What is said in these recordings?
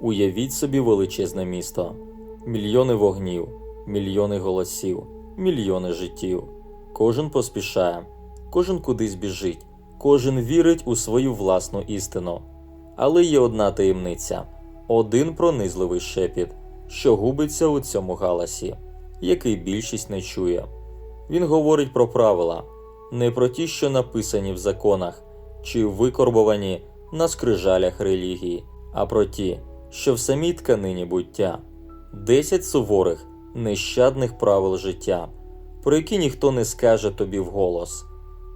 Уявіть собі величезне місто, мільйони вогнів, мільйони голосів, мільйони життів. Кожен поспішає, кожен кудись біжить, кожен вірить у свою власну істину. Але є одна таємниця, один пронизливий шепіт, що губиться у цьому галасі, який більшість не чує. Він говорить про правила, не про ті, що написані в законах чи викорбовані на скрижалях релігії, а про ті, що в самій тканині буття, десять суворих, нещадних правил життя, про які ніхто не скаже тобі вголос,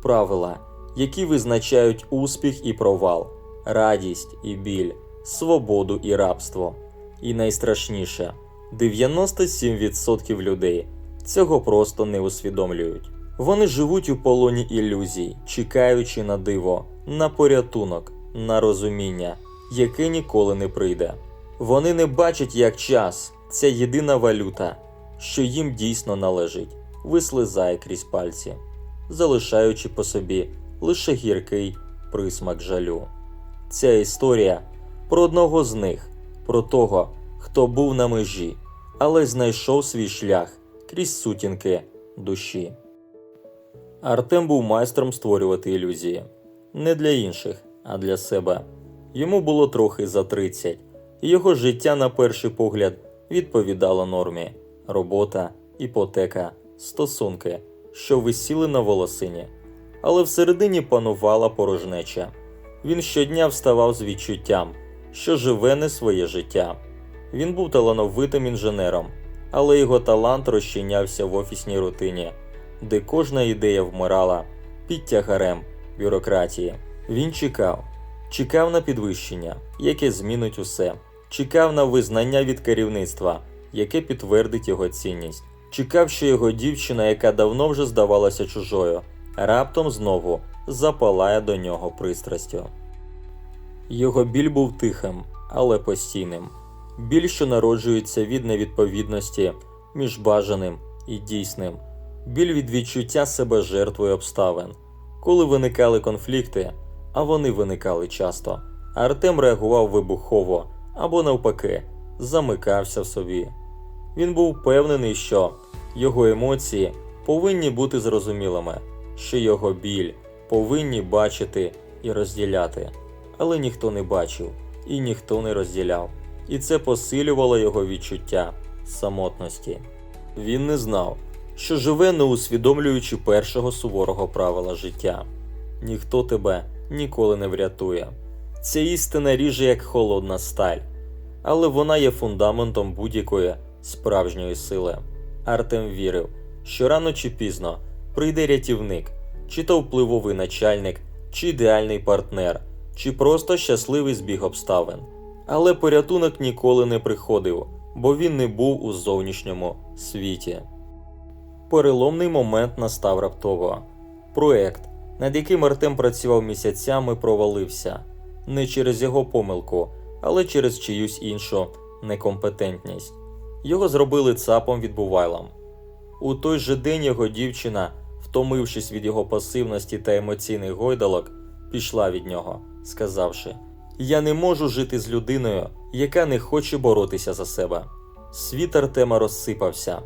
правила, які визначають успіх і провал, радість і біль, свободу і рабство. І найстрашніше 97% людей цього просто не усвідомлюють. Вони живуть у полоні ілюзій, чекаючи на диво, на порятунок, на розуміння, яке ніколи не прийде. Вони не бачать, як час, ця єдина валюта, що їм дійсно належить, вислизає крізь пальці, залишаючи по собі лише гіркий присмак жалю. Ця історія про одного з них, про того, хто був на межі, але знайшов свій шлях крізь сутінки душі. Артем був майстром створювати ілюзії не для інших, а для себе. Йому було трохи за 30, і його життя, на перший погляд, відповідало нормі: робота, іпотека, стосунки, що висіли на волосині. Але всередині панувала порожнеча. Він щодня вставав з відчуттям, що живе не своє життя. Він був талановитим інженером, але його талант розчинявся в офісній рутині, де кожна ідея вмирала під тягарем бюрократії. Він чекав, чекав на підвищення, яке змінить усе, чекав на визнання від керівництва, яке підтвердить його цінність. Чекав, що його дівчина, яка давно вже здавалася чужою, раптом знову запалає до нього пристрастю. Його біль був тихим, але постійним. Біль, що народжується від невідповідності між бажаним і дійсним, біль від відчуття себе жертвою обставин. Коли виникали конфлікти, а вони виникали часто, Артем реагував вибухово або навпаки, замикався в собі. Він був впевнений, що його емоції повинні бути зрозумілими, що його біль повинні бачити і розділяти, але ніхто не бачив і ніхто не розділяв, і це посилювало його відчуття самотності. Він не знав, що живе не усвідомлюючи першого суворого правила життя. Ніхто тебе ніколи не врятує. Ця істина ріже як холодна сталь, але вона є фундаментом будь-якої справжньої сили. Артем вірив, що рано чи пізно прийде рятівник, чи то впливовий начальник, чи ідеальний партнер, чи просто щасливий збіг обставин. Але порятунок ніколи не приходив, бо він не був у зовнішньому світі. Переломний момент настав раптово. Проект, над яким Артем працював місяцями, провалився не через його помилку, але через чиюсь іншу некомпетентність. Його зробили цапом відбувайлом. У той же день його дівчина, втомившись від його пасивності та емоційних гойдалок, пішла від нього, сказавши: Я не можу жити з людиною, яка не хоче боротися за себе. Світ Артема розсипався.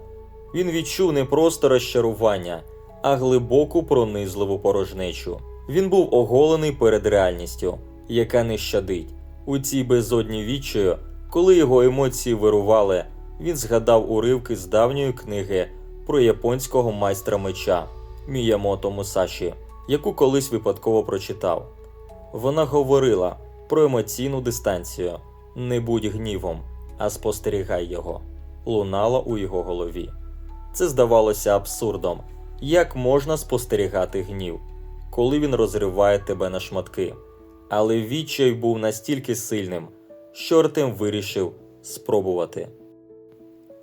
Він відчув не просто розчарування, а глибоку пронизливу порожнечу. Він був оголений перед реальністю, яка не щадить. У цій безодні відчаю, коли його емоції вирували, він згадав уривки з давньої книги про японського майстра меча Міямото Мусаші, яку колись випадково прочитав. Вона говорила про емоційну дистанцію: не будь гнівом, а спостерігай його. Лунало у його голові. Це здавалося абсурдом. Як можна спостерігати гнів, коли він розриває тебе на шматки? Але відчай був настільки сильним, що Артем вирішив спробувати.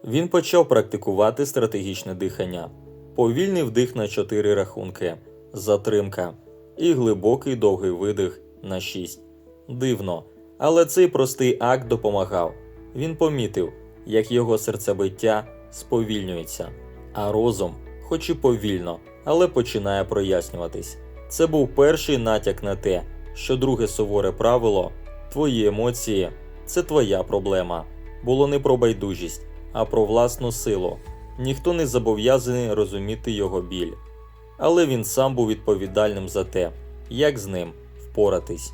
Він почав практикувати стратегічне дихання, повільний вдих на 4 рахунки, затримка і глибокий довгий видих на 6. Дивно, але цей простий акт допомагав. Він помітив, як його серцебиття сповільнюється, а розум, хоч і повільно, але починає прояснюватись. Це був перший натяк на те, що друге суворе правило твої емоції це твоя проблема. Було не про байдужість, а про власну силу. Ніхто не зобов'язаний розуміти його біль. Але він сам був відповідальним за те, як з ним впоратись.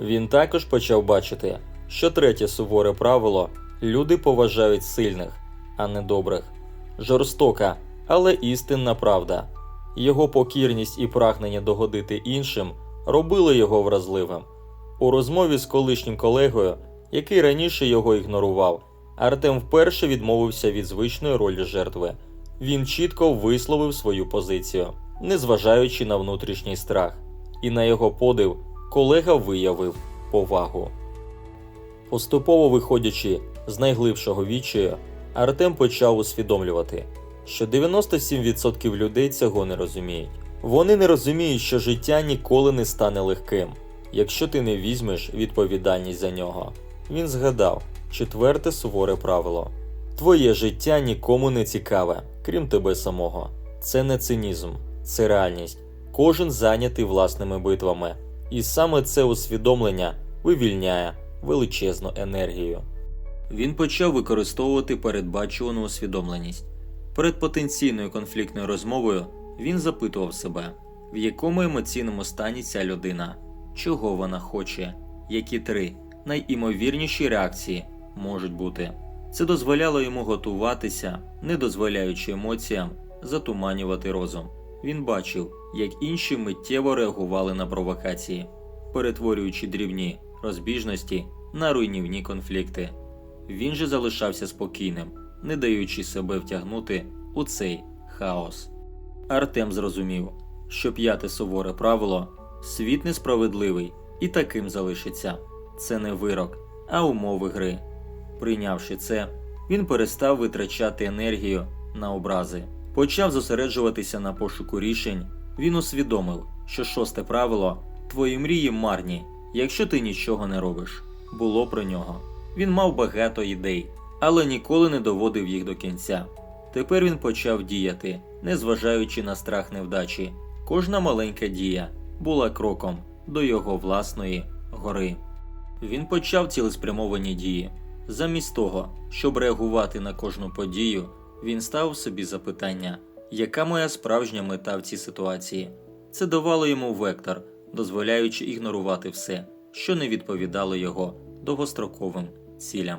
Він також почав бачити, що третє суворе правило люди поважають сильних, а не добрих. Жорстока, але істинна правда. Його покірність і прагнення догодити іншим робили його вразливим. У розмові з колишнім колегою, який раніше його ігнорував, Артем вперше відмовився від звичної ролі жертви. Він чітко висловив свою позицію, незважаючи на внутрішній страх, і на його подив колега виявив повагу. Поступово виходячи з найглибшого відчаю, Артем почав усвідомлювати, що 97% людей цього не розуміють. Вони не розуміють, що життя ніколи не стане легким, якщо ти не візьмеш відповідальність за нього. Він згадав четверте суворе правило: Твоє життя нікому не цікаве, крім тебе самого. Це не цинізм, це реальність. Кожен зайнятий власними битвами, і саме це усвідомлення вивільняє величезну енергію. Він почав використовувати передбачувану усвідомленість. Перед потенційною конфліктною розмовою він запитував себе, в якому емоційному стані ця людина, чого вона хоче, які три найімовірніші реакції можуть бути. Це дозволяло йому готуватися, не дозволяючи емоціям затуманювати розум. Він бачив, як інші миттєво реагували на провокації, перетворюючи дрібні розбіжності на руйнівні конфлікти. Він же залишався спокійним, не даючи себе втягнути у цей хаос. Артем зрозумів, що п'яте суворе правило світ несправедливий і таким залишиться. Це не вирок, а умови гри. Прийнявши це, він перестав витрачати енергію на образи, почав зосереджуватися на пошуку рішень. Він усвідомив, що шосте правило твої мрії марні, якщо ти нічого не робиш. Було про нього. Він мав багато ідей, але ніколи не доводив їх до кінця. Тепер він почав діяти, незважаючи на страх невдачі. Кожна маленька дія була кроком до його власної гори. Він почав цілеспрямовані дії. Замість того, щоб реагувати на кожну подію, він ставив собі запитання, яка моя справжня мета в цій ситуації. Це давало йому вектор, дозволяючи ігнорувати все, що не відповідало його довгостроковим цілям.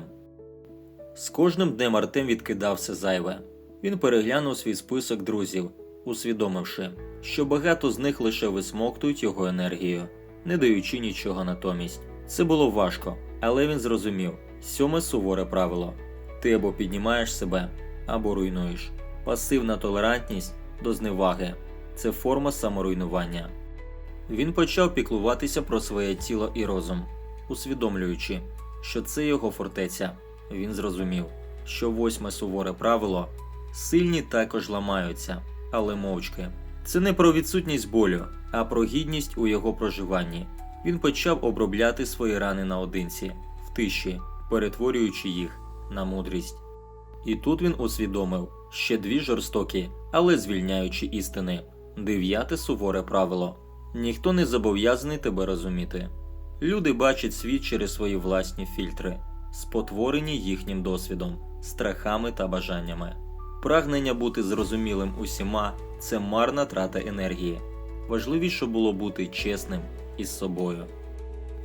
З кожним днем Артем відкидав все зайве. Він переглянув свій список друзів, усвідомивши, що багато з них лише висмоктують його енергію, не даючи нічого натомість. Це було важко, але він зрозумів сьоме суворе правило: ти або піднімаєш себе, або руйнуєш. Пасивна толерантність до зневаги це форма саморуйнування. Він почав піклуватися про своє тіло і розум, усвідомлюючи, що це його фортеця. Він зрозумів, що восьме суворе правило сильні також ламаються, але мовчки. Це не про відсутність болю, а про гідність у його проживанні. Він почав обробляти свої рани наодинці, в тиші, перетворюючи їх на мудрість. І тут він усвідомив ще дві жорстокі, але звільняючі істини. Дев'яте суворе правило ніхто не зобов'язаний тебе розуміти. Люди бачать світ через свої власні фільтри, спотворені їхнім досвідом, страхами та бажаннями. Прагнення бути зрозумілим усіма це марна трата енергії. Важливіше було бути чесним із собою.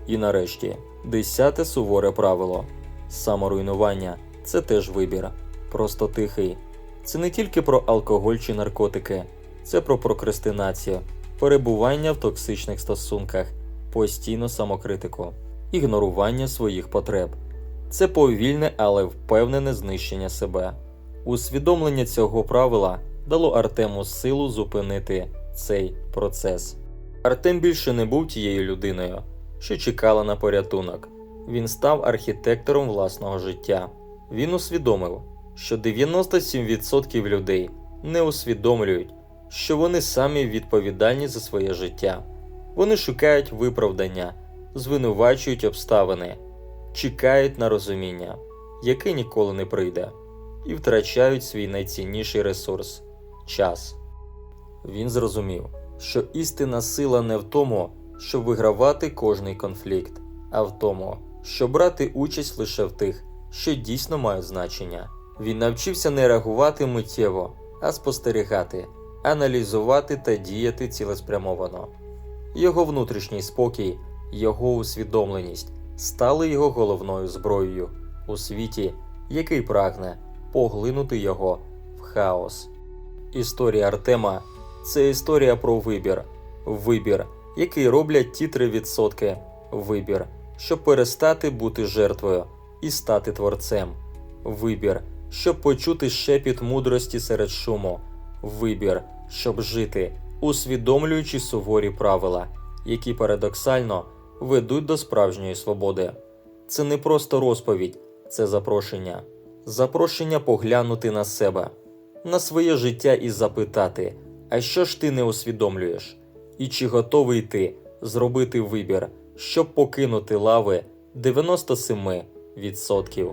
І нарешті, десяте суворе правило саморуйнування це теж вибір, просто тихий. Це не тільки про алкоголь чи наркотики, це про прокрастинацію, перебування в токсичних стосунках, постійну самокритику, ігнорування своїх потреб. Це повільне, але впевнене знищення себе. Усвідомлення цього правила дало Артему силу зупинити цей процес. Артем більше не був тією людиною, що чекала на порятунок. Він став архітектором власного життя. Він усвідомив, що 97% людей не усвідомлюють, що вони самі відповідальні за своє життя. Вони шукають виправдання, звинувачують обставини, чекають на розуміння, яке ніколи не прийде, і втрачають свій найцінніший ресурс час. Він зрозумів, що істинна сила не в тому, щоб вигравати кожний конфлікт, а в тому, щоб брати участь лише в тих, що дійсно мають значення. Він навчився не реагувати миттєво, а спостерігати, аналізувати та діяти цілеспрямовано. Його внутрішній спокій, його усвідомленість стали його головною зброєю у світі, який прагне поглинути його в хаос. Історія Артема це історія про вибір, вибір, який роблять ті 3%, вибір, щоб перестати бути жертвою і стати творцем, вибір, щоб почути шепіт мудрості серед шуму, вибір, щоб жити, усвідомлюючи суворі правила, які парадоксально ведуть до справжньої свободи. Це не просто розповідь, це запрошення. Запрошення поглянути на себе, на своє життя і запитати, а що ж ти не усвідомлюєш? І чи готовий ти зробити вибір, щоб покинути лави 97%?